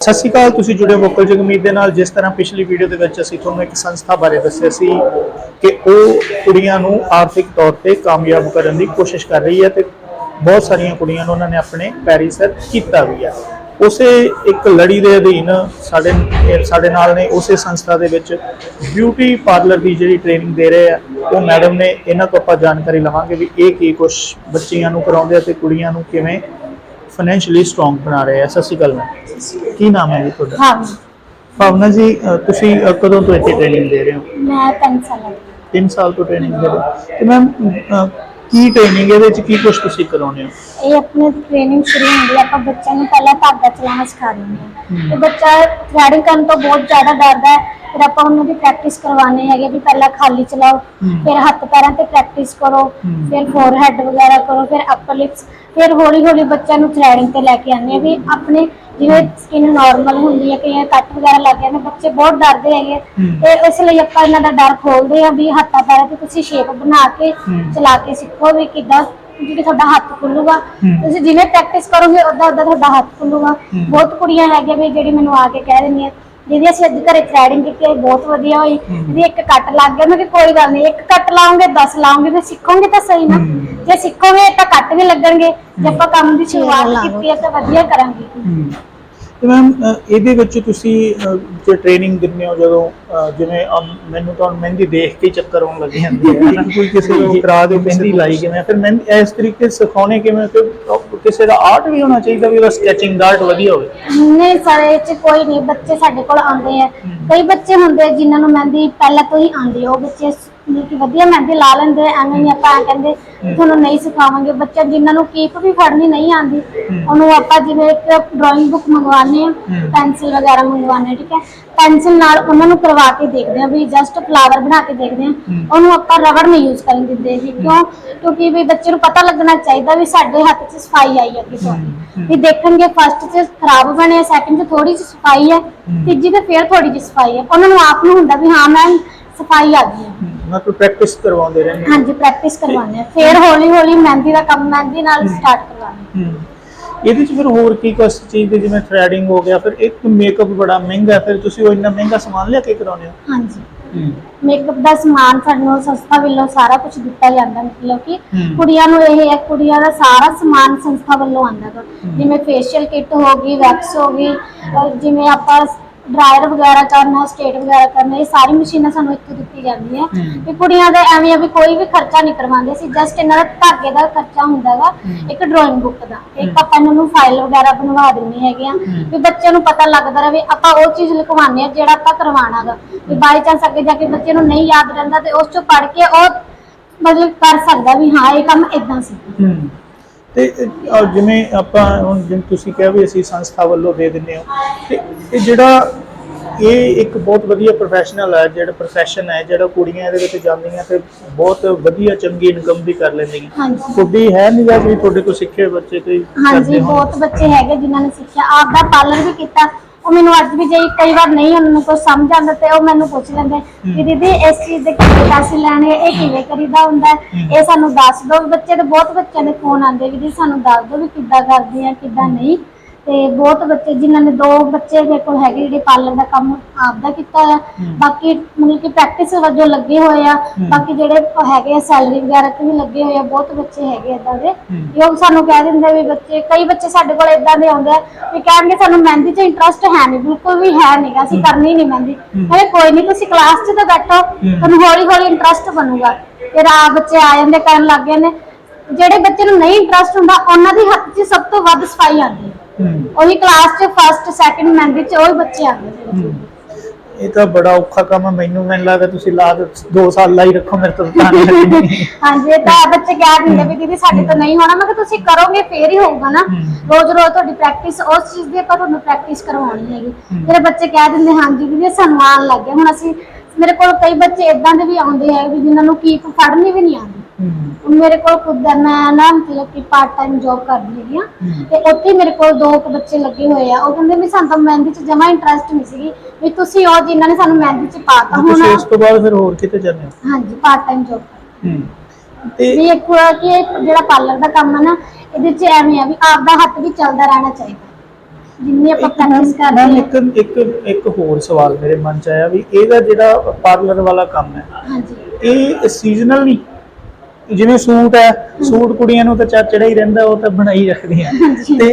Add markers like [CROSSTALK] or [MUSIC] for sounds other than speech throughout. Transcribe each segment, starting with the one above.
ਸਤਿ ਸ਼੍ਰੀ ਅਕਾਲ, ਤੁਸੀਂ ਜੁੜੇ ਹੋ ਵੋਕਲ ਜਗਮੀਤ ਦੇ ਨਾਲ। ਜਿਸ ਤਰ੍ਹਾਂ ਪਿਛਲੀ ਵੀਡੀਓ ਦੇ ਵਿੱਚ ਅਸੀਂ ਤੁਹਾਨੂੰ ਇੱਕ ਸੰਸਥਾ ਬਾਰੇ ਦੱਸਿਆ ਸੀ ਕਿ ਉਹ ਕੁੜੀਆਂ ਨੂੰ ਆਰਥਿਕ ਤੌਰ ਤੇ ਕਾਮਯਾਬ ਕਰਨ ਦੀ ਕੋਸ਼ਿਸ਼ ਕਰ ਰਹੀ ਹੈ ਤੇ ਬਹੁਤ ਸਾਰੀਆਂ ਕੁੜੀਆਂ ਨੂੰ ਉਹਨਾਂ ਨੇ ਆਪਣੇ ਪੈਰੀ ਸਰ ਕੀਤਾ ਵੀ ਹੈ। ਉਸੇ ਇੱਕ ਲੜੀ ਦੇ ਅਧੀਨ ਸਾਡੇ ਸਾਡੇ ਨਾਲ ਨੇ ਉਸੇ ਸੰਸਥਾ ਦੇ ਵਿੱਚ ਬਿਊਟੀ ਪਾਰਲਰ ਦੀ ਜਿਹੜੀ ਟ੍ਰੇਨਿੰਗ ਦੇ ਰਹੇ ਆ, ਉਹ ਮੈਡਮ ਨੇ ਇਹਨਾਂ ਤੋਂ ਆਪਾਂ ਜਾਣਕਾਰੀ ਲਵਾਂਗੇ ਵੀ ਇਹ ਕੀ ਕੁਝ ਬੱਚੀਆਂ ਨੂੰ ਕਰਾਉਂਦੇ ਆ ਤੇ ਕੁੜੀਆਂ ਨੂੰ ਕਿਵੇਂ ਫਾਈਨੈਂਸ਼ੀਅਲੀ ਸਟਰੋਂਗ ਬਣਾ ਰਹੇ ਆ। ਸਤਿ ਸ਼੍ਰੀ ਅਕਾਲ ਮੈਮ ਕੀ ਨਾਮ ਹੈ ਜੀ ਤੁਹਾਡਾ? ਹਾਂ ਭਾਵਨਾ ਜੀ ਅ, ਤੁਸੀਂ ਅ, ਕਦੋਂ ਤੋਂ ਇੱਥੇ ਟ੍ਰੇਨਿੰਗ ਦੇ ਰਹੇ ਹੋ? ਮੈਂ ਤਿੰਨ ਸਾਲਾਂ ਦੀ 3 ਸਾਲ ਤੋਂ ਟ੍ਰੇਨਿੰਗ ਦੇ ਰਹੇ ਹੋ। ਤੇ ਮੈਮ ਕੀ ਟ੍ਰੇਨਿੰਗ ਇਹਦੇ ਵਿੱਚ ਕੀ ਕੁਝ ਤੁਸੀਂ ਕਰਾਉਂਦੇ ਹੋ ਇਹ ਆਪਣੇ ਟ੍ਰੇਨਿੰਗ ਸ਼ੁਰੂ ਹੁੰਦੀ ਹੈ ਆਪਾਂ ਬੱਚਿਆਂ ਨੂੰ ਪਹਿਲਾਂ ਧਾਗਾ ਚਲਾਉਣਾ ਸਿਖਾ ਦਿੰਦੇ ਹਾਂ ਤੇ ਬੱਚਾ ਥ੍ਰੈਡਿੰਗ ਕਰਨ ਤੋਂ ਬਹੁਤ ਜ਼ਿਆਦਾ ਡਰਦਾ ਹੈ ਫਿਰ ਆਪਾਂ ਉਹਨਾਂ ਦੀ ਪ੍ਰੈਕਟਿਸ ਕਰਵਾਉਣੀ ਹੈਗੇ ਵੀ ਪਹਿਲਾਂ ਖਾਲੀ ਚਲਾਓ। ਫਿਰ ਹੱਥ ਪੈਰਾਂ ਤੇ ਪ੍ਰੈਕਟਿਸ ਕਰੋ। ਫਿਰ ਫੋਰਹੈਡ ਵਗੈਰਾ ਕਰੋ ਫਿਰ ਅਪਰ ਲਿਪਸ ਫਿਰ ਹੌਲੀ ਹੌਲੀ ਬੱਚਿਆਂ ਨੂੰ ਥ੍ਰੈਡਿੰਗ ਤੇ ਲੈ ਕੇ ਆਉਂਦੇ ਆ ਵੀ ਆਪਣੇ ਜਿਵੇਂ ਸਕਿਨ ਨਾਰਮਲ ਹੁੰਦੀ ਹੈ ਕਈਆਂ ਕੱਟ ਵਗੈਰਾ ਲੱਗ ਜਾਂਦੇ ਬੱਚੇ ਬਹੁਤ ਡਰਦੇ ਹੈਗੇ। ਤੇ ਇਸ ਲਈ ਆਪਾਂ ਇਹਨਾਂ ਦਾ ਡਰ ਖੋਲਦੇ ਆ ਵੀ ਹੱਥਾਂ ਪੈਰਾਂ ਤੇ ਤੁਸੀਂ ਸ਼ੇਪ ਬਣਾ ਕੇ। ਚਲਾ ਕੇ ਸਿੱਖੋ ਵੀ ਕਿੱਦਾਂ ਜਿਹੜੀ ਤੁਹਾਡਾ ਹੱਥ ਖੁੱਲੂਗਾ। ਤੁਸੀਂ ਜਿਵੇਂ ਪ੍ਰੈਕਟਿਸ ਕਰੋਗੇ ਉਦਾਂ ਉਦਾਂ ਤੁਹਾਡਾ ਹੱਥ ਖੁੱਲੂਗਾ। ਬਹੁਤ ਕੁੜੀਆਂ ਹੈਗੀਆਂ ਵੀ ਜਿਹੜੀ ਮੈਨੂੰ ਆ ਕੇ ਕਹਿ ਦਿੰਦੀਆਂ ਦੀਦੀ ਅਸੀਂ ਅੱਜ ਘਰੇ ਥ੍ਰੈਡਿੰਗ ਕੀਤੀ ਹੈ ਬਹੁਤ ਵਧੀਆ ਹੋਈ। ਦੀਦੀ ਇੱਕ ਕੱਟ ਲੱਗ ਗਿਆ ਮੈਂ ਕਿ ਕੋਈ ਗੱਲ ਨਹੀਂ ਇੱਕ ਕੱਟ ਲਾਉਂਗੇ 10 ਲਾਉਂਗੇ ਤੇ ਸਿੱਖੋਗੇ ਤਾਂ ਸਹੀ ਨਾ। ਜੇ ਸਿੱਖੋਗੇ ਤਾਂ ਕੱਟ ਵੀ ਲੱਗਣਗੇ ਜੇ ਆਪਾਂ ਕੰਮ ਦੀ ਸ਼ੁਰੂਆਤ ਕੀਤੀ ਹੈ ਤਾਂ ਵਧੀਆ ਕਰਾਂਗੇ। ਤੇ ਮੈਮ ਇਹਦੇ ਵਿੱਚ ਤੁਸੀਂ ਜੇ ਟ੍ਰੇਨਿੰਗ ਦਿੰਦੇ ਹੋ ਜਦੋਂ ਜਿਵੇਂ ਮੈਨੂੰ ਤਾਂ ਮਹਿੰਦੀ ਦੇਖ ਕੇ ਚੱਕਰ ਆਉਣ ਲੱਗ ਜਾਂਦੀ ਹੈ ਹਨਾ? ਕੋਈ ਕਿਸੇ ਨੂੰ ਕਰਾ ਦੇ ਮਹਿੰਦੀ ਲਾਈ ਕਿਵੇਂ ਫਿਰ ਮੈਂ ਇਸ ਤਰੀਕੇ ਸਿਖਾਉਣੇ ਕਿਵੇਂ? ਕਿ ਕਿਸੇ ਦਾ ਆਰਟ ਵੀ ਹੋਣਾ ਚਾਹੀਦਾ ਵੀ ਉਹਦਾ ਸਕੈਚਿੰਗ ਦਾ ਆਰਟ ਵਧੀਆ ਹੋਵੇ। ਨਹੀਂ ਸਾਰੇ ਚ ਕੋਈ ਨਹੀਂ ਬੱਚੇ ਸਾਡੇ ਕੋਲ ਆਉਂਦੇ ਆ। ਕਈ ਬੱਚੇ ਹੁੰਦੇ ਆ ਜਿਨ੍ਹਾਂ ਨੂੰ ਮਹਿੰਦੀ ਪਹਿਲਾਂ ਤੋਂ ਹੀ ਆਉਂਦੀ ਆ ਉਹ ਬੱਚੇ ਮਤਲਬ ਕਿ ਵਧੀਆ ਮਹਿੰਦੀ ਲਾ ਲੈਂਦੇ ਐਵੇਂ ਨਹੀਂ ਆਪਾਂ ਐਂ ਕਹਿੰਦੇ ਤੁਹਾਨੂੰ ਨਹੀਂ ਸਿਖਾਵਾਂਗੇ। ਬੱਚਾ ਜਿਨ੍ਹਾਂ ਨੂੰ ਕੀਪ ਵੀ ਫੜਨੀ ਨਹੀਂ ਆਉਂਦੀ ਉਹਨੂੰ ਆਪਾਂ ਜਿਵੇਂ ਇੱਕ ਡਰਾਇੰਗ ਬੁੱਕ ਮੰਗਵਾਉਂਦੇ ਆ। ਪੈਨਸਿਲ ਵਗੈਰਾ ਮੰਗਵਾਉਂਦੇ ਠੀਕ ਹੈ? ਪੈਨਸਿਲ ਨਾਲ ਉਹਨਾਂ ਨੂੰ ਕਰਵਾ ਕੇ ਦੇਖਦੇ ਆ ਵੀ ਜਸਟ ਫਲਾਵਰ ਬਣਾ ਕੇ ਦੇਖਦੇ ਆ। ਉਹਨੂੰ ਆਪਾਂ ਰਬੜ ਨਹੀਂ ਯੂਜ਼ ਕਰਨ ਦਿੰਦੇ ਜੀ ਕਿਉਂ? ਕਿਉਂਕਿ ਵੀ ਬੱਚੇ ਨੂੰ ਪਤਾ ਲੱਗਣਾ ਚਾਹੀਦਾ ਵੀ ਸਾਡੇ ਹੱਥ 'ਚ ਸਫ਼ਾਈ ਆਈ ਹੈ ਕਿਸ ਹਮ। ਵੀ ਦੇਖਣਗੇ ਫਸਟ 'ਚ ਖਰਾਬ ਬਣੇ ਸੈਕੰਡ 'ਚ ਥੋੜੀ ਜਿਹੀ ਸਫ਼ਾਈ ਹੈ ਤੀਜੀ ਤੇ ਫੇਰ ਥੋੜੀ ਜਿਹੀ ਸਫ਼ਾਈ ਹੈ। ਉਹਨਾਂ ਨੂੰ ਆਪ ਨੂੰ ਹੁੰਦਾ ਵੀ ਹਾਂ ਮੈਂ ਸਫ਼ਾਈ ਆ ਗਈ ਹੈ। ਮਤਲਬ ਪ੍ਰੈਕਟਿਸ ਕਰਵਾਉਂਦੇ ਰਹਿੰਦੇ ਹੋ। ਹਾਂਜੀ ਪ੍ਰੈਕਟਿਸ ਕਰਵਾਉਂਦੇ ਆ ਫੇਰ ਹੌਲੀ ਹੌਲੀ ਮਹਿੰਦੀ ਦਾ ਕੰਮ ਮਹਿੰਦੀ ਨਾਲ ਸਟਾਰਟ ਕਰਵਾਉਂਦੇ ਹਮ। ਇਹਦੇ ਚ ਫਿਰ ਹੋਰ ਕੀ ਕੁਛ ਚੀਜ਼ ਦੇ ਜਿਵੇਂ ਥ੍ਰੈਡਿੰਗ ਹੋ ਗਿਆ ਫਿਰ ਇੱਕ ਮੇਕਅਪ ਬੜਾ ਮਹਿੰਗਾ ਹੈ, ਫਿਰ ਤੁਸੀਂ ਉਹ ਇੰਨਾ ਮਹਿੰਗਾ ਸਮਾਨ ਲਿਆ ਕੇ ਕਰਾਉਂਦੇ ਹੋ। ਹਾਂਜੀ ਹਮ। ਮੇਕਅਪ ਦਾ ਸਮਾਨ ਸਾਨੂੰ ਸੰਸਥਾ ਵੱਲੋਂ ਸਾਰਾ ਕੁਝ ਦਿੱਤਾ ਜਾਂਦਾ ਮਤਲਬ ਕਿ ਹਮ। ਕੁੜੀਆਂ ਨੂੰ ਇਹ ਹੈ ਕੁੜੀਆਂ ਦਾ ਸਾਰਾ ਸਮਾਨ ਸੰਸਥਾ ਵੱਲੋਂ ਆਉਂਦਾ ਗਾ ਜਿਵੇਂ ਫੇਸ਼ੀਅਲ ਕਿੱਟ ਹੋ ਗਈ ਵੈਕਸ ਹੋ ਗਈ ਅਹ ਜਿਵੇਂ ਆਪਾਂ ਡਰਾਇਰ ਵਗੈਰਾ ਕਰਨਾ ਸਟੇਟ ਵਗੈਰਾ ਕਰਨਾ ਇਹ ਸਾਰੀ ਮਸ਼ੀਨਾਂ ਸਾਨੂੰ ਇੱਥੋਂ ਦਿੱਤੀ ਜਾਂਦੀਆਂ। ਵੀ ਕੁੜੀਆਂ ਦਾ ਐਵੇਂ ਆ ਵੀ ਕੋਈ ਵੀ ਖਰਚਾ ਨਹੀਂ ਕਰਵਾਉਂਦੇ ਸੀ ਜਸਟ ਇਹਨਾਂ ਦਾ ਧਾਗੇ ਦਾ ਖਰਚਾ ਹੁੰਦਾਗਾ ਇੱਕ ਡਰਾਇੰਗ ਬੁੱਕ ਦਾ। ਇੱਕ ਆਪਾਂ ਇਹਨਾਂ ਨੂੰ ਫਾਈਲ ਵਗੈਰਾ ਬਣਵਾ ਦਿੰਦੇ ਹੈਗੇ ਆ। ਵੀ ਬੱਚਿਆਂ ਨੂੰ ਪਤਾ ਲੱਗਦਾ ਰਹੇ ਆਪਾਂ ਉਹ ਚੀਜ਼ ਲਿਖਵਾਉਂਦੇ ਆ ਜਿਹੜਾ ਆਪਾਂ ਕਰਵਾਉਣਾਗਾ ਵੀ ਬਾਈ ਚਾਂਸ ਅੱਗੇ ਜਾ ਕੇ ਬੱਚੇ ਨੂੰ ਨਹੀਂ ਯਾਦ ਰਹਿੰਦਾ ਤੇ ਉਸ ਚੋਂ ਪੜ੍ਹ ਕੇ ਉਹ ਮਤਲਬ ਕਰ ਸਕਦਾ ਵੀ ਹਾਂ ਇਹ ਕੰਮ ਇਦਾਂ ਸੀ। ਤੇ ਅਹ, ਜਿਵੇਂ ਆਪਾਂ ਹੁਣ ਜਿਵੇਂ ਤੁਸੀਂ ਕਿਹਾ ਵੀ ਅਸੀਂ ਸੰਸਥਾ ਵੱਲੋਂ ਦੇ ਦਿੰਦੇ ਹਾਂ ਤੇ ਇਹ ਜਿਹੜਾ ਇਹ ਇੱਕ ਬਹੁਤ ਵਧੀਆ ਪ੍ਰੋਫੈਸ਼ਨਲ ਹੈ ਜਿਹੜਾ ਪ੍ਰੋਫੈਸ਼ਨ ਹੈ ਜਿਹੜਾ ਕੁੜੀਆਂ ਇਹਦੇ ਵਿੱਚ ਜਾਂਦੀਆਂ ਤੇ ਬਹੁਤ ਵਧੀਆ ਚੰਗੀ ਇਨਕਮ ਵੀ ਕਰ ਲੈਂਦੀਆਂ। ਹਾਂਜੀ। ਤੁਹਾਡੀ ਹੈ ਨਹੀਂ ਵੀ ਤੁਹਾਡੇ ਕੋਲ ਸਿੱਖੇ ਬੱਚੇ ਕੋਈ ਹਾਂਜੀ ਕਰਦੇ ਹੋਣ? ਬਹੁਤ ਬੱਚੇ ਹੈਗੇ ਜਿਨ੍ਹਾਂ ਨੇ ਸਿੱਖਿਆ। ਆਪ ਦਾ ਪਾਰਲਰ ਵੀ ਕੀਤਾ ਉਹ ਮੈਨੂੰ ਅੱਜ ਵੀ ਜੇ ਕਈ ਵਾਰ ਨਹੀਂ ਉਹਨਾਂ ਨੂੰ ਕੋਈ ਸਮਝ ਆਉਂਦਾ ਤੇ ਉਹ ਮੈਨੂੰ ਪੁੱਛ ਲੈਂਦੇ ਕਿ ਦੀਦੀ ਇਸ ਚੀਜ਼ ਦੇ ਕਿਵੇਂ ਪੈਸੇ ਲੈਣੇ ਇਹ ਕਿਵੇਂ ਕਰੀਦਾ ਹੁੰਦਾ? ਹੈ? ਇਹ ਸਾਨੂੰ ਦੱਸ ਦਿਓ। ਬੱਚੇ ਦੇ ਬਹੁਤ ਬੱਚਿਆਂ ਦੇ ਫੋਨ ਆਉਂਦੇ ਵੀ ਜੀ ਸਾਨੂੰ ਦੱਸ ਦਿਓ ਵੀ ਕਿੱਦਾਂ ਕਰਦੇ ਆ ਕਿੱਦਾਂ ਨਹੀਂ। ਤੇ ਬਹੁਤ ਬੱਚੇ ਜਿਨ੍ਹਾਂ ਨੇ ਦੋ ਬੱਚੇ ਮੇਰੇ ਕੋਲ ਹੈਗੇ ਜਿਹੜੇ ਪਾਰਲਰ ਦਾ ਕੰਮ ਆਪ ਦਾ ਕੀਤਾ ਹੋਇਆ। ਬਾਕੀ ਮਤਲਬ ਕਿ ਪ੍ਰੈਕਟਿਸ ਵਜੋਂ ਲੱਗੇ ਹੋਏ ਆ। ਬਾਕੀ ਜਿਹੜੇ ਹੈਗੇ ਆ ਸੈਲਰੀ ਵਗੈਰਾ ਤੇ ਵੀ ਲੱਗੇ ਹੋਏ ਆ ਬਹੁਤ ਬੱਚੇ ਹੈਗੇ ਏਦਾਂ ਦੇ। ਲੋਕ ਸਾਨੂੰ ਕਹਿ ਦਿੰਦੇ ਵੀ ਬੱਚੇ ਕਈ ਬੱਚੇ ਸਾਡੇ ਕੋਲ ਇਦਾਂ ਦੇ ਆਉਂਦੇ ਆ ਵੀ ਕਹਿਣਗੇ ਸਾਨੂੰ ਮਹਿੰਦੀ 'ਚ ਇੰਟਰਸਟ ਹੈ ਨਹੀਂ ਬਿਲਕੁਲ ਵੀ ਹੈ ਨਹੀਂਗਾ ਅਸੀਂ ਕਰਨੀ ਨਹੀਂ ਮਹਿੰਦੀ। ਕਹਿੰਦੇ ਕੋਈ ਨਹੀਂ ਤੁਸੀਂ ਕਲਾਸ 'ਚ ਤਾਂ ਬੈਠੋ ਤੁਹਾਨੂੰ ਹੌਲੀ ਹੌਲੀ ਇੰਟਰਸਟ ਬਣੂਗਾ ਫਿਰ ਆ ਬੱਚੇ ਆ ਜਾਂਦੇ ਕਰਨ ਲੱਗ ਗਏ ਨੇ ਜਿਹੜੇ ਬੱਚੇ ਨੂੰ ਨਹੀਂ ਇੰਟਰਸਟ ਹੁੰਦਾ ਉਹਨਾਂ ਦੇ ਹੱਥ 'ਚ ਸਭ ਤੋਂ ਵੱਧ ਸਫ਼ਾਈ ਆਉਂਦੀ ਹੈ। ਉਹੀ ਕਲਾਸ 'ਚ ਫਸਟ ਸੈਕੰਡ ਮਹਿੰਦੀ 'ਚ ਉਹੀ ਬੱਚੇ ਆਉਂਦੇ ਹਮ। ਇਹ ਤਾਂ ਬੜਾ ਔਖਾ ਕੰਮ ਹੈ ਮੈਨੂੰ ਮੈਨੂੰ ਲੱਗਦਾ ਤੁਸੀਂ ਲਾ 2 ਸਾਲ ਲਾਈ ਰੱਖੋ ਮੇਰੇ ਤੋਂ ਤਾਂ ਨਹੀਂ [LAUGHS] ਲੱਗਣੀ ਹਾਂਜੀ ਇਹ ਤਾਂ ਬੱਚੇ ਕਹਿ ਦਿੰਦੇ ਵੀ ਦੀਦੀ ਸਾਡੇ ਤੋਂ ਨਹੀਂ ਹੋਣਾ ਮੈਂ ਕਿਹਾ ਤੁਸੀਂ ਕਰੋਗੇ ਫੇਰ ਹੀ ਹੋਊਗਾ ਨਾ ਹਮ। ਰੋਜ਼ ਰੋਜ਼ ਤੁਹਾਡੀ ਪ੍ਰੈਕਟਿਸ ਉਸ ਚੀਜ਼ ਦੀ ਆਪਾਂ ਤੁਹਾਨੂੰ ਪ੍ਰੈਕਟਿਸ ਕਰਵਾਉਣੀ ਹੈਗੀ ਹਮ। ਮੇਰੇ ਬੱਚੇ ਕਹਿ ਦਿੰਦੇ ਹਾਂਜੀ ਦੀਦੀ ਇਹ ਸਾਨੂੰ ਆਉਣ ਲੱਗ ਗਿਆ ਹੁਣ ਅਸੀਂ ਮੇਰੇ ਕੋਲ ਕਈ ਬੱਚੇ ਇਦਾਂ ਦੇ ਵੀ ਆਉਂਦੇ ਹੈ ਵੀ ਜਿਨ੍ਹਾਂ ਨੂੰ ਕੀਪ ਫੜਨੀ ਵੀ ਨਹੀਂ ਆਉਂਦੀ ਮੇਰੇ ਕੋਲ ਖੁਦ ਹੈ, ਮੈਂ ਨਾ ਮਤਲਬ ਕਿ ਪਾਰਟ ਟਾਈਮ ਜੌਬ ਕਰਦੀ ਹੈਗੀ ਆ। ਤੇ ਉੱਥੇ ਮੇਰੇ ਕੋਲ ਦੋ ਕੁ ਬੱਚੇ ਲੱਗੇ ਹੋਏ ਆ। ਉਹ ਕਹਿੰਦੇ ਵੀ ਸਾਨੂੰ ਤਾਂ ਮਹਿੰਦੀ 'ਚ ਜਮਾ ਇੰਟਰਸਟ ਨਹੀਂ ਸੀਗੀ ਵੀ ਤੁਸੀਂ ਉਹ ਜਿਨ੍ਹਾਂ ਨੇ ਸਾਨੂੰ ਮਹਿੰਦੀ 'ਚ ਪਾਤਾ ਹੁਣ ਤੁਸੀਂ ਇਸ ਤੋਂ ਬਾਅਦ ਫਿਰ ਹੋਰ ਕਿਤੇ ਜਾਂਦੇ ਹੋ? ਹਾਂਜੀ ਪਾਰਟ ਟਾਈਮ ਜੌਬ ਹਮ। ਤੇ ਵੀ ਇੱਕ ਹੋਇਆ ਕਿ ਇਹ ਜਿਹੜਾ ਪਾਰਲਰ ਦਾ ਕੰਮ ਹੈ ਨਾ ਇਹਦੇ 'ਚ ਐਵੇਂ ਆ ਵੀ ਆਪ ਦਾ ਹੱਥ ਵੀ ਚੱਲਦਾ ਰਹਿਣਾ ਚਾਹੀਦਾ। ਜਿੰਨੇ ਆਪਾਂ ਪ੍ਰੈਕਟਿਸ ਕਰਦੇ ਇੱਕ ਇੱਕ ਇੱਕ ਹੋਰ ਸਵਾਲ ਮੇਰੇ ਮਨ ਚ ਆਇਆ ਵੀ ਇਹਦਾ ਜਿਹੜਾ ਪਾਰਲਰ ਵਾਲਾ ਕੰਮ ਹੈ ਹਾਂਜੀ। ਇਹ ਸੀਜ਼ਨਲ ਨਹੀਂ? ਜਿਵੇਂ ਸੂਟ ਹੈ ਸੂਟ ਕੁੜੀਆਂ ਨੂੰ ਤਾਂ ਚਾ ਚੜਾ ਹੀ ਰਹਿੰਦਾ ਉਹ ਤਾਂ ਬਣਾਈ ਰੱਖਦੀਆਂ। ਤੇ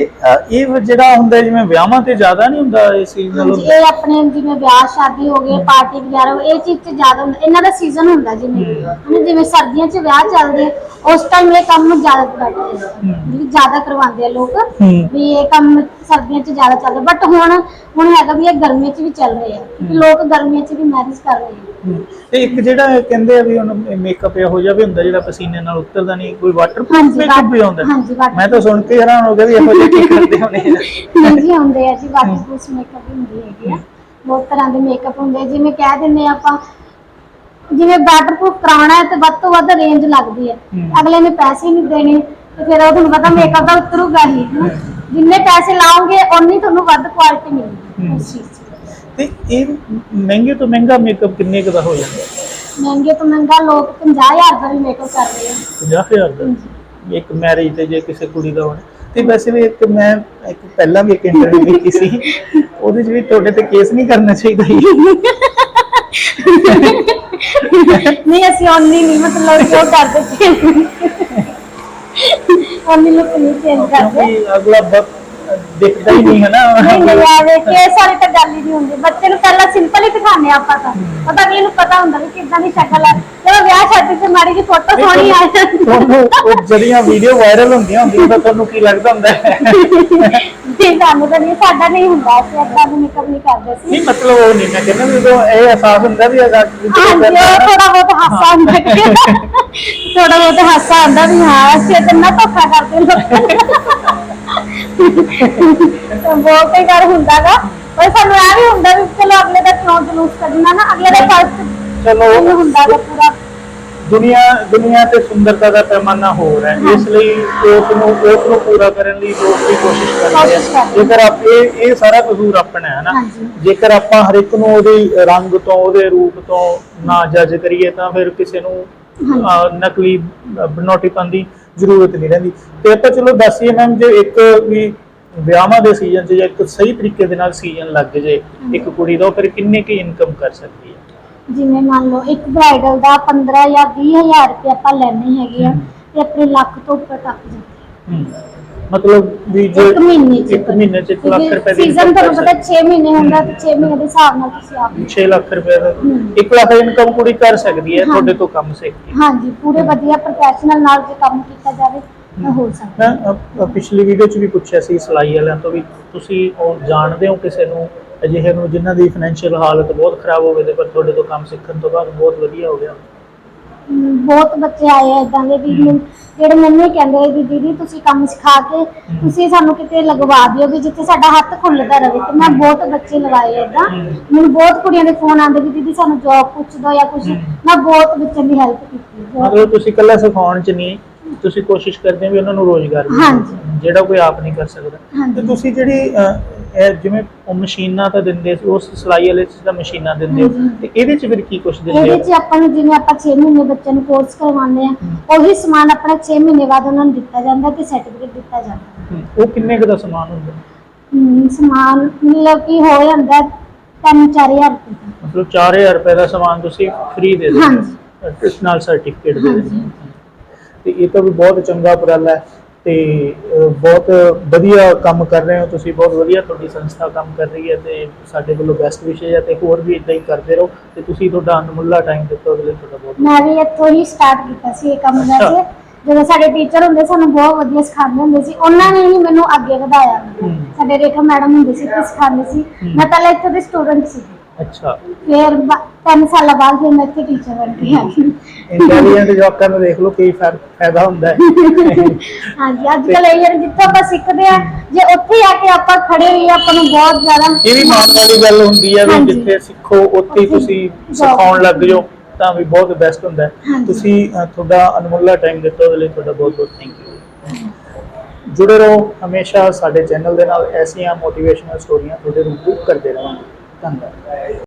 ਇਹ ਜਿਹੜਾ ਹੁੰਦਾ ਜਿਵੇਂ ਵਿਆਹਾਂ ਤੇ ਜ਼ਿਆਦਾ ਨਹੀਂ ਹੁੰਦਾ ਇਹ ਸੀਜ਼ਨਲ ਹਾਂਜੀ ਇਹ ਆਪਣੇ ਜਿਵੇਂ ਵਿਆਹ ਸ਼ਾਦੀ ਹੋ ਗਏ ਪਾਰਟੀ ਵਗੈਰਾ ਹੋ ਇਹ ਚੀਜ਼ 'ਚ ਜ਼ਿਆਦਾ ਹੁੰਦਾ ਇਹਨਾਂ ਦਾ ਸੀਜ਼ਨ ਹੁੰਦਾ ਜਿਵੇਂ ਹਨਾ ਜਿਵੇਂ ਸਰਦੀਆਂ 'ਚ ਵਿਆਹ ਚੱਲਦੇ ਆ, ਉਸ ਟਾਈਮ ਇਹ ਕੰਮ ਜ਼ਿਆਦਾ ਕਰਦੇ ਆ ਵੀ ਜ਼ਿਆਦਾ ਕਰਵਾਉਂਦੇ ਆ ਲੋਕ ਵੀ ਇਹ ਕੰਮ ਸਰਦੀਆਂ 'ਚ ਜ਼ਿਆਦਾ ਚੱਲਦਾ ਬਟ ਹੁਣ ਹੁਣ ਹੈਗਾ ਵੀ ਇਹ ਗਰਮੀਆਂ 'ਚ ਵੀ ਚੱਲ ਰਹੇ ਆ। ਕਿਉਂਕਿ ਲੋਕ ਗਰਮੀਆਂ 'ਚ ਵੀ ਮੈਰਿਜ ਕਰ ਰਹੇ ਆ। ਤੇ ਇੱਕ ਜਿਹੜਾ ਕਹਿੰਦੇ ਆ ਵੀ ਹੁਣ ਮੇਕਅਪ ਇਹੋ ਜਿਹਾ ਵੀ ਹੁੰਦਾ ਜਿਹੜਾ ਪਸੀਨੇ ਨਾਲ ਉਤਰਦਾ ਨਹੀਂ ਕੋਈ ਵਾਟਰਪ੍ਰੂਫ ਹਾਂਜੀ, ਮੇਕਅਪ ਵੀ ਆਉਂਦਾ ਹਾਂਜੀ, waterproof। ਮੈਂ ਤਾਂ ਸੁਣ ਕੇ ਹੈਰਾਨ ਹੋ ਗਿਆ ਵੀ ਇਹੋ ਜਿਹੇ ਕੀ ਕਰਦੇ ਹੋਣੇ ਆ। ਹਾਂਜੀ ਹੁੰਦੇ ਆ ਜੀ ਵਾਟਰਪ੍ਰੂਫ ਮੇਕਅਪ ਵੀ ਹੁੰਦੀ ਹੈਗੀ ਆ ਬਹੁਤ ਤਰ੍ਹਾਂ ਦੇ ਮੇਕਅਪ ਹੁੰਦੇ ਆ ਜਿਵੇਂ ਕਹਿ ਦਿੰਦੇ ਆ ਆਪਾਂ ਜਿਵੇਂ ਵਾਟਰਪ੍ਰੂਫ ਕਰਾਉਣਾ ਹੈ ਤੇ ਵੱਧ ਤੋਂ ਵੱਧ ਰੇਂਜ ਲੱਗਦੀ ਹੈ ਹਮ। ਅਗਲੇ ਨੇ ਪੈਸੇ ਨਹੀਂ ਦੇਣੇ ਤੇ ਫਿਰ ਉਹ ਤੁਹਾਨੂੰ ਪਤਾ ਮੇਕਅਪ ਦਾ ਉਤਰੂਗਾ ਹੀ ਹਨਾ। ਜਿੰਨੇ ਪੈਸੇ ਲਾਓਗੇ ਓਨੀ ਤੁਹਾਨੂੰ ਵੱਧ ਕੁਆਲਿਟੀ ਮਿਲੇਗੀ ਹਮ। ਉਸ ਚੀਜ਼ 'ਚ ਤੇ ਇਹ ਮਹਿੰਗੇ ਤੋਂ ਮਹਿੰਗਾ ਮੇਕਅਪ ਕਿੰਨੇ ਕੁ ਦਾ ਹੋ ਜਾਂਦਾ ਮਹਿੰਗੇ ਤੋਂ ਮਹਿੰਗਾ ਲੋਕ 50000 ਦਾ ਵੀ ਮੇਕਅਪ ਕਰ ਰਹੇ ਆ। 50000 ਦਾ? ਇੱਕ ਮੈਰਿਜ ਤੇ ਜੇ ਕਿਸੇ ਕੁੜੀ ਦਾ ਹੋਣਾ। ਤੇ ਵੈਸੇ ਵੀ ਇੱਕ ਮੈਂ ਇੱਕ ਪਹਿਲਾਂ ਵੀ ਇੱਕ ਇੰਟਰਵਿਊ ਦੇਖੀ ਸੀ। ਉਹਦੇ 'ਚ ਵੀ ਤੁਹਾਡੇ ਤੇ ਕੇਸ ਨਹੀਂ ਕਰਨਾ ਚਾਹੀਦਾ ਨਹੀਂ ਅਸੀਂ ਓਨੀ ਨਹੀਂ ਮਤਲਬ ਜੋ ਕਰਦੇ ਸੀ ਓਨੀ ਲੋਕ ਨਹੀਂ ਚੇਂਜ ਕਰਦੇ। ਕਿਉਂਕਿ ਅਗਲਾ ਵਕਤ ਦਿਖਦਾ ਹੀ ਨਹੀਂ ਹੈ ਨਾ ਨਹੀਂ ਨਹੀਂ ਆਵੇ ਕਿ ਇਹ ਸਾਰੀ ਤਾਂ ਗੱਲ ਹੀ ਨਹੀਂ ਹੁੰਦੀ। ਬੱਚੇ ਨੂੰ ਪਹਿਲਾਂ ਸਿੰਪਲ ਹੀ ਦਿਖਾਣੇ ਆਪਾਂ ਤਾਂ। ਪਤਾ ਅਗਲੇ ਨੂੰ ਪਤਾ ਹੁੰਦਾ ਵੀ ਕਿੱਦਾਂ ਦੀ ਸ਼ਕਲ ਹੈ ਜਦੋਂ ਵਿਆਹ ਸ਼ਾਦੀ ਤੇ ਮਾੜੀ ਜੀ ਫੋਟੋ ਸੋਹਣੀ ਆ ਜਾਂਦੀ। ਤੁਹਾਨੂੰ ਉਹ ਜਿਹੜੀਆਂ ਵੀਡੀਓ ਵਾਇਰਲ ਹੁੰਦੀਆਂ ਹੁੰਦੀਆਂ ਤਾਂ ਤੁਹਾਨੂੰ ਕੀ ਲੱਗਦਾ ਹੁੰਦਾ? ਹੈ ਨਹੀਂ ਸਾਨੂੰ ਤਾਂ ਨਹੀਂ ਸਾਡਾ ਨਹੀਂ ਹੁੰਦਾ। ਅਸੀਂ ਏਦਾਂ ਦੀ ਮੇਕਅਪ ਨਹੀਂ ਕਰਦੇ ਸੀ। ਨਹੀਂ ਮਤਲਬ ਉਹ ਨਹੀਂ ਮੈਂ ਕਹਿੰਦਾ ਵੀ ਜਦੋਂ ਇਹ ਅਹਿਸਾਸ ਹੁੰਦਾ ਵੀ ਅਗਰ ਹਾਂਜੀ ਉਹ ਥੋੜਾ ਬਹੁਤ ਹਾਸਾ ਹੁੰਦਾ ਕਿ ਥੋੜਾ ਬਹੁਤ ਹਾਸਾ ਆਉਂਦਾ ਵੀ ਹਾਂ ਅਸੀਂ ਤਾਂ ਨਾ ਧੋਖਾ ਕਰਦੇ ਲੋਕਾਂ ਨੂੰ। ਬਹੁਤ ਕਈ ਵਾਰ ਹੁੰਦਾਗਾ। ਪਰ ਸਾਨੂੰ ਇਹ ਵੀ ਹੁੰਦਾ ਵੀ ਚਲੋ ਅਗਲੇ ਦਾ ਕਿਉਂ ਜਲੂਸ ਕੱਢਣਾ ਨਾ ਅਗਲੇ ਦਾ ਫਰਸਟ ਚਲੋ ਇਹ ਹੁੰਦਾਗਾ ਪੂਰਾ। ਦੁਨੀਆ ਦੁਨੀਆ ਤੇ ਸੁੰਦਰਤਾ ਦਾ ਪੈਮਾਨਾ ਹੋਰ ਹੈ। ਇਸ ਲਈ ਉਸ ਨੂੰ ਉਸ ਨੂੰ ਪੂਰਾ ਕਰਨ ਲਈ ਲੋਕ ਵੀ ਕੋਸ਼ਿਸ਼ ਕਰਦੇ ਕੋਸ਼ਿਸ਼ ਆ ਕਰਦੇ ਆ। ਜੇਕਰ ਆਪ ਇਹ ਇਹ ਸਾਰਾ ਕਸੂਰ ਆਪਣਾ ਹੈ ਨਾ। ਹਾਂਜੀ। ਜੇਕਰ ਆਪਾਂ ਹਰ ਇੱਕ ਨੂੰ ਉਹਦੇ ਰੰਗ ਤੋਂ ਉਹਦੇ ਰੂਪ ਤੋਂ ਨਾ ਜੱਜ ਕਰੀਏ ਤਾਂ ਫਿਰ ਕਿਸੇ ਨੂੰ ਨਕਲੀ ਬਣਾਉਟੀਪਨ ਦੀ ਜ਼ਰੂਰਤ ਨਹੀਂ ਰਹਿੰਦੀ। ਤੇ ਆਪਾਂ ਚਲੋ ਦੱਸੀਏ ਮੈਮ ਜੇ ਇੱਕ ਵੀ ਵਿਆਹਾਂ ਦੇ ਸੀਜ਼ਨ 'ਚ ਜੇ ਇੱਕ ਸਹੀ ਤਰੀਕੇ ਦੇ ਨਾਲ ਸੀਜ਼ਨ ਲੱਗ ਜੇ ਇੱਕ ਕੁੜੀ ਦਾ ਉਹ ਫਿਰ ਕਿੰਨੇ ਕੀ ਇਨਕਮ ਕਰ ਸਕਦੀ ਹੈ? ਜਿਵੇਂ ਮੰਨ ਲਓ ਇੱਕ ਬ੍ਰਾਈਡਲ ਦਾ 15 ਜਾਂ 20000 ਰੁਪਏ ਆਪਾਂ ਲੈਣੇ ਹੈਗੇ ਆ ਤੇ ਆਪਣੇ ਲੱਖ ਤੋਂ ਉੱਪਰ ਤੱਕ ਜਾਂਦੇ। ਮਤਲਬ ਵੀ ਜੇ ਇੱਕ ਮਹੀਨੇ ਚ। ਇੱਕ ਮਹੀਨੇ ਚ 1 ਲੱਖ ਰੁਪਏ ਦੀ ਸੀਜ਼ਨ ਤੁਹਾਨੂੰ ਪਤਾ 6 ਮਹੀਨੇ ਹੁੰਦਾ ਤੇ 6 ਮਹੀਨੇ ਦੇ ਹਿਸਾਬ ਨਾਲ ਤੁਸੀਂ ਆਪ 6 ਲੱਖ ਰੁਪਏ ਦਾ। ਹਮ। 1 ਲੱਖ ਇਨਕਮ ਕੁੜੀ ਕਰ ਸਕਦੀ ਹੈ। ਤੁਹਾਡੇ ਤੋਂ ਕੰਮ ਸਿੱਖ ਕੇ। ਹਾਂਜੀ ਪੂਰੇ ਵਧੀਆ ਪ੍ਰੋਫੈਸ਼ਨਲ ਨਾਲ ਜੇ ਕੰਮ ਕੀਤਾ ਜਾਵੇ ਤਾਂ ਹੋ ਸਕਦਾ। ਮੈਂ ਪਿਛਲੀ ਵੀਡੀਓ 'ਚ ਵੀ ਪੁੱਛਿਆ ਸੀ ਸਿਲਾਈ ਵਾਲਿਆਂ ਤੋਂ ਵੀ ਤੁਸੀਂ ਉਹ ਜਾਣਦੇ ਹੋ ਕਿਸੇ ਨੂੰ ਅਜਿਹੇ ਨੂੰ ਜਿਨ੍ਹਾਂ ਦੀ ਫਾਈਨੈਂਸ਼ੀਅਲ ਹਾਲਤ ਬਹੁਤ ਖਰਾਬ ਹੋਵੇ ਤੇ ਪਰ ਤੁਹਾਡੇ ਤੋਂ ਕੰਮ ਸਿੱਖਣ ਤੋਂ ਬਾਅਦ ਬਹੁਤ ਵਧੀਆ ਹੋ ਗਿਆ। ਬਹੁਤ ਬੱਚੇ ਆਏ ਆ ਇਦਾਂ ਦੇ ਵੀ ਮੈਨੂੰ- ਜਿਹੜੇ ਮੈਨੂੰ ਹੀ ਕਹਿੰਦੇ ਆ ਵੀ ਦੀਦੀ ਤੁਸੀਂ ਕੰਮ ਸਿਖਾ ਕੇ ਤੁਸੀਂ ਸਾਨੂੰ ਕਿਤੇ ਲਗਵਾ ਦਿਓ ਵੀ ਜਿੱਥੇ ਸਾਡਾ ਹੱਥ ਖੁੱਲਦਾ ਰਹੇ। ਤੇ ਮੈਂ ਬਹੁਤ ਬੱਚੇ ਲਗਾਏ ਇਦਾਂ ਮੈਨੂੰ ਬਹੁਤ ਕੁੜੀਆਂ ਦੇ ਫੋਨ ਆਉਂਦੇ ਵੀ ਦੀਦੀ ਸਾਨੂੰ ਜੌਬ ਪੁੱਛ ਦਿਓ ਜਾਂ ਕੁਝ ਮੈਂ ਬਹੁਤ ਬੱਚਿਆਂ ਦੀ ਹੈਲਪ ਕੀਤੀ ਬਹੁਤ ਮਤਲਬ ਤੁਸੀਂ ਇਕੱਲਾ ਸਿਖਾਉਣ 'ਚ ਨਹੀਂ ਤੁਸੀਂ ਕੋਸ਼ਿਸ਼ ਕਰਦੇ ਹੋ ਵੀ ਉਹਨਾਂ ਨੂੰ ਰੋਜ਼ਗਾਰ ਮਿਲੇ। ਹਾਂਜੀ। ਜਿਹੜਾ ਕੋਈ ਆਪ ਨਹੀਂ ਕਰ ਸਕਦਾ। ਹਾਂਜੀ। ਤੇ ਤੁਸੀਂ ਜਿਹੜੀ ਇਹ ਜਿਵੇਂ ਉਹ ਮਸ਼ੀਨਾਂ ਤਾਂ ਦਿੰਦੇ ਸੀ ਉਸ ਸਿਲਾਈ ਵਾਲੇ 'ਚ ਤਾਂ ਮਸ਼ੀਨਾਂ ਦਿੰਦੇ ਹੋ ਹਾਂਜੀ। ਤੇ ਇਹਦੇ 'ਚ ਫਿਰ ਕੀ ਕੁਝ ਦਿੰਦੇ ਇਹਦੇ ਹੋ? 'ਚ ਆਪਾਂ ਨੂੰ ਜਿਵੇਂ ਆਪਾਂ 6 ਮਹੀਨੇ ਬੱਚਿਆਂ ਨੂੰ ਕੋਰਸ ਕਰਵਾਉਂਦੇ ਆ ਉਹੀ ਸਮਾਨ ਆਪਣਾ 6 ਮਹੀਨੇ ਬਾਅਦ ਉਹਨਾਂ ਨੂੰ ਦਿੱਤਾ ਜਾਂਦਾ ਤੇ ਸਰਟੀਫਿਕੇਟ ਦਿੱਤਾ ਜਾਂਦਾ। ਹਮ, ਉਹ ਕਿੰਨੇ ਕੁ ਦਾ ਸਮਾਨ ਹੁੰਦਾ? ਹਮ, ਸਮਾਨ ਮਤਲਬ ਕਿ ਹੋ ਜਾਂਦਾ 3-4000 ਰੁਪਏ ਦਾ। ਮਤਲਬ 4000 ਰੁਪਏ ਦਾ ਸਮਾਨ ਤੁਸੀਂ ਫ੍ਰੀ ਦੇ ਦਿੰਦੇ ਹਾਂਜੀ। ਹੋ ਇਸ ਨਾਲ ਸਰਟੀਫਿਕੇਟ ਦੇ ਦਿੰਦੇ। ਹੋ। ਤੇ ਇਹ ਤਾਂ ਵੀ ਬਹੁਤ ਚੰਗਾ ਉਪਰਾਲਾ ਹੈ। ਤੇ ਬਹੁਤ ਵਧੀਆ ਕੰਮ ਕਰ ਰਹੇ ਹੋ ਤੁਸੀਂ ਬਹੁਤ ਵਧੀਆ ਤੁਹਾਡੀ ਸੰਸਥਾ ਕੰਮ ਕਰ ਰਹੀ ਹੈ ਤੇ ਸਾਡੇ ਵੱਲੋਂ ਬੈਸਟ ਵਿਸ਼ੇ ਹੈ ਤੇ ਹੋਰ ਵੀ ਇਦਾਂ ਹੀ ਕਰਦੇ ਰਹੋ ਤੇ ਤੁਸੀਂ ਤੁਹਾਡਾ ਅਨਮੁੱਲਾ ਟਾਈਮ ਦਿੱਤਾ ਉਹਦੇ ਲਈ ਤੁਹਾਡਾ ਬਹੁਤ ਮੈਂ ਵੀ ਇੱਥੋਂ ਹੀ ਸਟਾਰਟ ਕੀਤਾ ਸੀ ਇਹ ਕੰਮ ਅੱਛਾ। ਵੈਸੇ ਜਦੋਂ ਸਾਡੇ ਟੀਚਰ ਹੁੰਦੇ ਸਾਨੂੰ ਬਹੁਤ ਵਧੀਆ ਸਿਖਾਉਂਦੇ ਹੁੰਦੇ ਸੀ ਉਹਨਾਂ ਨੇ ਹੀ ਮੈਨੂੰ ਅੱਗੇ ਵਧਾਇਆ। ਸਾਡੇ ਰੇਖਾ ਮੈਡਮ ਹੁੰਦੇ ਸੀ ਤੇ ਸਿਖਾਉਂਦੇ ਸੀ ਹੂੰ। ਮੈਂ ਪਹਿਲਾਂ ਇੱਥੋਂ ਦੀ ਸਟੂਡੈਂਟ ਸੀ ਅੱਛਾ ਫਿਰ ਸਾਲਾਂ ਬਾਅਦ ਫਿਰ ਮੈਂ ਇੱਥੇ ਟੀਚਰ ਬਣ ਕੇ ਆ ਗਈ ਇੰਟੈਲੀਜੈਂਟ ਜਵਾਕਾਂ ਨੂੰ ਦੇਖ ਲਓ ਕੀ ਫਾਇ- ਫਾਇਦਾ ਹੁੰਦਾ ਹੈ ਹਾਂਜੀ ਅੱਜ ਕੱਲ ਇਹ ਜਿਹੜੇ ਜਿੱਥੇ ਆਪਾਂ ਸਿੱਖਦੇ ਆ ਜੇ ਉੱਥੇ ਆ ਕੇ ਆਪਾਂ ਖੜੇ ਹੋਈਏ ਆਪਾਂ ਨੂੰ ਬਹੁਤ ਜ਼ਿਆਦਾ ਇਹ ਵੀ ਮਾਣ ਵਾਲੀ ਗੱਲ ਹੁੰਦੀ ਹੈ ਵੀ ਹਾਂਜੀ। ਜਿੱਥੇ ਸਿੱਖੋ ਉੱਥੇ ਹੀ ਉੱਥੇ ਤੁਸੀਂ। ਸਿਖਾਉਣ ਲੱਗ ਜਾਓ ਤਾਂ ਵੀ ਬਹੁਤ ਬੈਸਟ ਹੁੰਦਾ ਹੈ ਹਾਂਜੀ। ਤੁਸੀਂ ਅ, ਤੁਹਾਡਾ ਅਨਮੁੱਲਾ ਟਾਈਮ ਦਿੱਤਾ ਉਹਦੇ ਲਈ ਤੁਹਾਡਾ ਬਹੁਤ ਬਹੁਤ ਥੈਂਕ ਯੂ ਜੁੜੇ ਰਹੋ ਹਮੇਸ਼ਾ ਸਾਡੇ ਚੈਨਲ ਦੇ ਨਾਲ ਐਸੀਆਂ ਮੋਟੀਵੇਸ਼ਨਲ ਸਟੋਰੀਆਂ ਤੁਹਾਡੇ ਰੂਬਰੂ ਕਰਦੇ ਰਹਾਂਗੇ 干的。